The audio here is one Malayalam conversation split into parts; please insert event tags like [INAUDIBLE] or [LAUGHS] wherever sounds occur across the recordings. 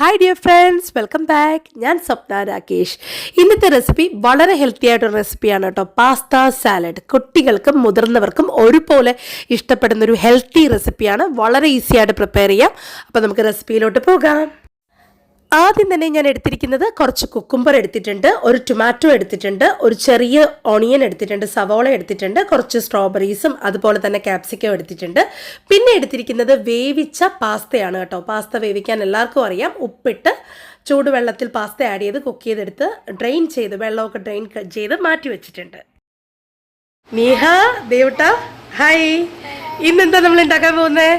Hi dear friends welcome back ഞാൻ സ്വപ്ന രാകേഷ്. ഇന്നത്തെ റെസിപ്പി വളരെ ഹെൽത്തി ആയിട്ടൊരു റെസിപ്പിയാണ് കേട്ടോ. പാസ്ത സാലഡ് കുട്ടികൾക്കും മുതിർന്നവർക്കും ഒരുപോലെ ഇഷ്ടപ്പെടുന്ന ഒരു ഹെൽത്തി റെസിപ്പിയാണ് വളരെ ഈസി ആയിട്ട് പ്രിപ്പയർ ചെയ്യാം. അപ്പോൾ നമുക്ക് റെസിപ്പിയിലോട്ട് പോകാം. ആദ്യം തന്നെ ഞാൻ എടുത്തിരിക്കുന്നത് കുറച്ച് കുക്കുംബർ എടുത്തിട്ടുണ്ട് ഒരു ടൊമാറ്റോ എടുത്തിട്ടുണ്ട് ഒരു ചെറിയ ഓണിയൻ എടുത്തിട്ടുണ്ട് സവോള എടുത്തിട്ടുണ്ട് കുറച്ച് സ്ട്രോബെറീസും അതുപോലെ തന്നെ ക്യാപ്സിക്കം എടുത്തിട്ടുണ്ട്. പിന്നെ എടുത്തിരിക്കുന്നത് വേവിച്ച പാസ്തയാണ് കേട്ടോ. പാസ്ത വേവിക്കാൻ എല്ലാവർക്കും അറിയാം. ഉപ്പിട്ട് ചൂടുവെള്ളത്തിൽ പാസ്ത ആഡ് ചെയ്ത് കുക്ക് ചെയ്തെടുത്ത് ഡ്രെയിൻ ചെയ്ത് വെള്ളമൊക്കെ ഡ്രെയിൻ ചെയ്ത് മാറ്റി വെച്ചിട്ടുണ്ട്. നീഹ ദേവട്ട ഹായ് ഇന്നെന്താ നമ്മൾ ഉണ്ടാക്കാൻ പോകുന്നത്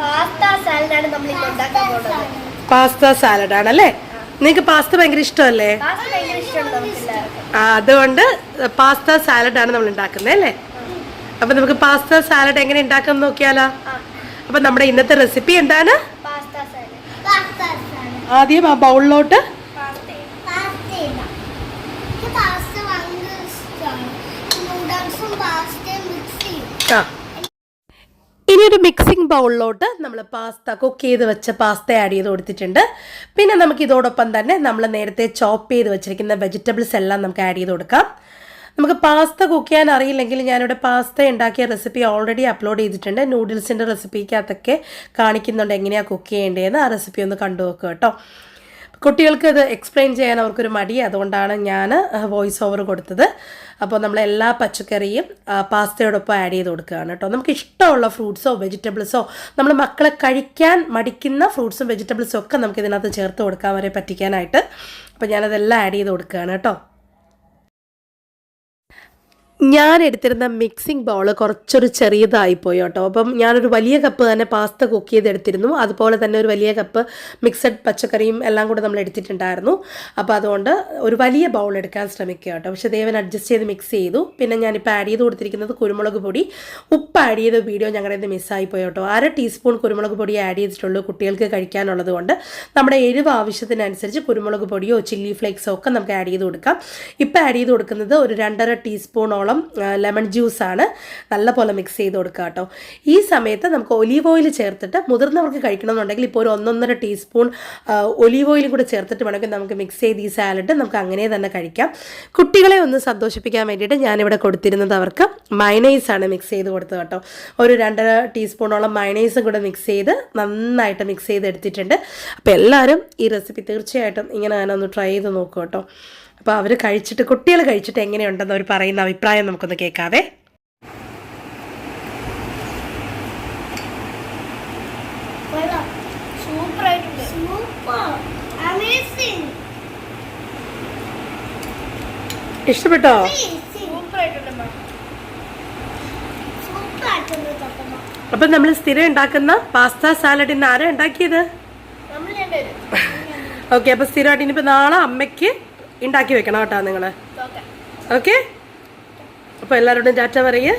പാസ്ത സാലഡാണ് നമ്മൾ ഉണ്ടാക്കാൻ പോകുന്നത്. പാസ്ത സാലഡ് ആണല്ലേ നിങ്ങൾക്ക് പാസ്ത ഭയങ്കര ഇഷ്ടമല്ലേ ആ, അതുകൊണ്ട് പാസ്ത സാലഡ് ആണ് നമ്മൾ ഉണ്ടാക്കുന്നത് അല്ലേ? അപ്പൊ നമുക്ക് പാസ്ത സാലഡ് എങ്ങനെ ഉണ്ടാക്കാം നോക്കിയാലോ? അപ്പൊ നമ്മുടെ ഇന്നത്തെ റെസിപ്പി എന്താണ്? Pasta salad. Pasta salad. ആദ്യം ആ ബൗളിലോട്ട് പാസ്ത പാസ്ത പാസ്ത ഭയങ്കര ഇഷ്ടമാണ് നൂഡിൽസും പാസ്തയും മിക്സ് ചെയ്യും ആ ഇനി ഒരു മിക്സിംഗ് ബൗളിലോട്ട് നമ്മൾ പാസ്ത കുക്ക് ചെയ്ത് വെച്ച പാസ്ത ആഡ് ചെയ്ത് കൊടുത്തിട്ടുണ്ട്. പിന്നെ നമുക്ക് ഇതോടൊപ്പം തന്നെ നമ്മൾ നേരത്തെ ചോപ്പ് ചെയ്ത് വെച്ചിരിക്കുന്ന വെജിറ്റബിൾസ് എല്ലാം നമുക്ക് ആഡ് ചെയ്ത് കൊടുക്കാം. നമുക്ക് പാസ്ത കുക്ക് ചെയ്യാൻ അറിയില്ലെങ്കിൽ ഞാനിവിടെ പാസ്ത ഉണ്ടാക്കിയ റെസിപ്പി ഓൾറെഡി അപ്ലോഡ് ചെയ്തിട്ടുണ്ട്. നൂഡിൽസിന്റെ റെസിപ്പിക്കകത്തൊക്കെ കാണിക്കുന്നുണ്ട് എങ്ങനെയാണ് കുക്ക് ചെയ്യേണ്ടതെന്ന്. ആ റെസിപ്പി ഒന്ന് കണ്ടു നോക്കുക കേട്ടോ. കുട്ടികൾക്ക് ഇത് എക്സ്പ്ലെയിൻ ചെയ്യാൻ അവർക്കൊരു മടി. അതുകൊണ്ടാണ് ഞാൻ വോയിസ് ഓവർ കൊടുത്തത്. അപ്പോൾ നമ്മൾ എല്ലാ പച്ചക്കറിയും പാസ്തയോടൊപ്പം ആഡ് ചെയ്ത് കൊടുക്കുകയാണ് കേട്ടോ. നമുക്ക് ഇഷ്ടമുള്ള ഫ്രൂട്ട്സോ വെജിറ്റബിൾസോ നമ്മൾ മക്കളെ കഴിക്കാൻ മടിക്കുന്ന ഫ്രൂട്ട്സും വെജിറ്റബിൾസും ഒക്കെ നമുക്ക് ഇതിനകത്ത് ചേർത്ത് കൊടുക്കാൻ വരെ പറ്റിക്കാനായിട്ട്. അപ്പോൾ ഞാനതെല്ലാം ആഡ് ചെയ്ത് കൊടുക്കുകയാണ് കേട്ടോ. ഞാൻ എടുത്തിരുന്ന മിക്സിംഗ് ബൗൾ കുറച്ചൊരു ചെറിയതായി ചെറിയതായിപ്പോയി കേട്ടോ അപ്പം ഞാനൊരു വലിയ കപ്പ് തന്നെ പാസ്ത കുക്ക് ചെയ്തെടുത്തിരുന്നു. അതുപോലെ തന്നെ ഒരു വലിയ കപ്പ് മിക്സഡ് പച്ചക്കറിയും എല്ലാം കൂടെ നമ്മൾ എടുത്തിട്ടുണ്ടായിരുന്നു. അപ്പോൾ അതുകൊണ്ട് ഒരു വലിയ ബൗൾ എടുക്കാൻ ശ്രമിക്കുക കേട്ടോ പക്ഷേ ദേവൻ അഡ്ജസ്റ്റ് ചെയ്ത് മിക്സ് ചെയ്തു. പിന്നെ ഞാനിപ്പോൾ ആഡ് ചെയ്ത് കൊടുത്തിരിക്കുന്നത് കുരുമുളക് പൊടി. ഉപ്പ് ആഡ് ചെയ്ത വീഡിയോ ഞങ്ങളുടെ ഇത് മിസ്സായി പോയി കേട്ടോ അര ടീസ്പൂൺ കുരുമുളക് പൊടി ആഡ് ചെയ്തിട്ടുള്ളൂ കുട്ടികൾക്ക് കഴിക്കാനുള്ളത് കൊണ്ട് നമ്മുടെ എരിവ് ആവശ്യത്തിനനുസരിച്ച് കുരുമുളക് പൊടിയോ ചില്ലി ഫ്ലേക്സോ ഒക്കെ നമുക്ക് ആഡ് ചെയ്ത് കൊടുക്കാം. ഇപ്പോൾ ആഡ് ചെയ്ത് കൊടുക്കുന്നത് ഒരു രണ്ടര ടീസ്പൂണോളം ലെമൺ ജ്യൂസാണ് നല്ലപോലെ മിക്സ് ചെയ്ത് കൊടുക്കുക കേട്ടോ. ഈ സമയത്ത് നമുക്ക് ഒലീവ് ഓയിൽ ചേർത്തിട്ട് മുതിർന്നവർക്ക് കഴിക്കണമെന്നുണ്ടെങ്കിൽ ഇപ്പോൾ ഒരു ഒന്നൊന്നര ടീസ്പൂൺ ഒലീവ് ഓയിലും കൂടെ ചേർത്തിട്ട് വേണമെങ്കിൽ നമുക്ക് മിക്സ് ചെയ്ത് ഈ സാലഡ് നമുക്ക് അങ്ങനെ തന്നെ കഴിക്കാം. കുട്ടികളെ ഒന്ന് സന്തോഷിപ്പിക്കാൻ വേണ്ടിയിട്ട് ഞാനിവിടെ കൊടുത്തിരുന്നത് അവർക്ക് മൈനൈസാണ് മിക്സ് ചെയ്ത് കൊടുത്തത് കേട്ടോ. ഒരു രണ്ടര ടീസ്പൂണോളം മൈനൈസും കൂടെ മിക്സ് ചെയ്ത് നന്നായിട്ട് മിക്സ് ചെയ്ത് എടുത്തിട്ടുണ്ട് അപ്പോൾ എല്ലാവരും ഈ റെസിപ്പി തീർച്ചയായിട്ടും ഇങ്ങനെ തന്നെ ഒന്ന് ട്രൈ ചെയ്ത് നോക്കൂ കേട്ടോ. അപ്പോൾ അവർ കഴിച്ചിട്ട് കുട്ടികൾ കഴിച്ചിട്ട് എങ്ങനെയുണ്ടെന്ന് അവർ പറയുന്ന അഭിപ്രായം നമുക്കൊന്ന് കേൾക്കാവേ. ഇഷ്ടപ്പെട്ടോ? അപ്പൊ നമ്മൾ സ്ഥിരം ഉണ്ടാക്കുന്ന പാസ്ത സാലഡ് ഇന്ന് ആരാ ഉണ്ടാക്കിയത്? ഓക്കെ [LAUGHS] അപ്പൊ സ്ഥിരമായിട്ട് ഇനിയിപ്പോ നാളെ അമ്മയ്ക്ക് ഉണ്ടാക്കി വെക്കണം കേട്ടോ നിങ്ങൾ നോക്കാം ഓക്കെ? അപ്പോൾ എല്ലാവരോടും ചാറ്റ പറയേ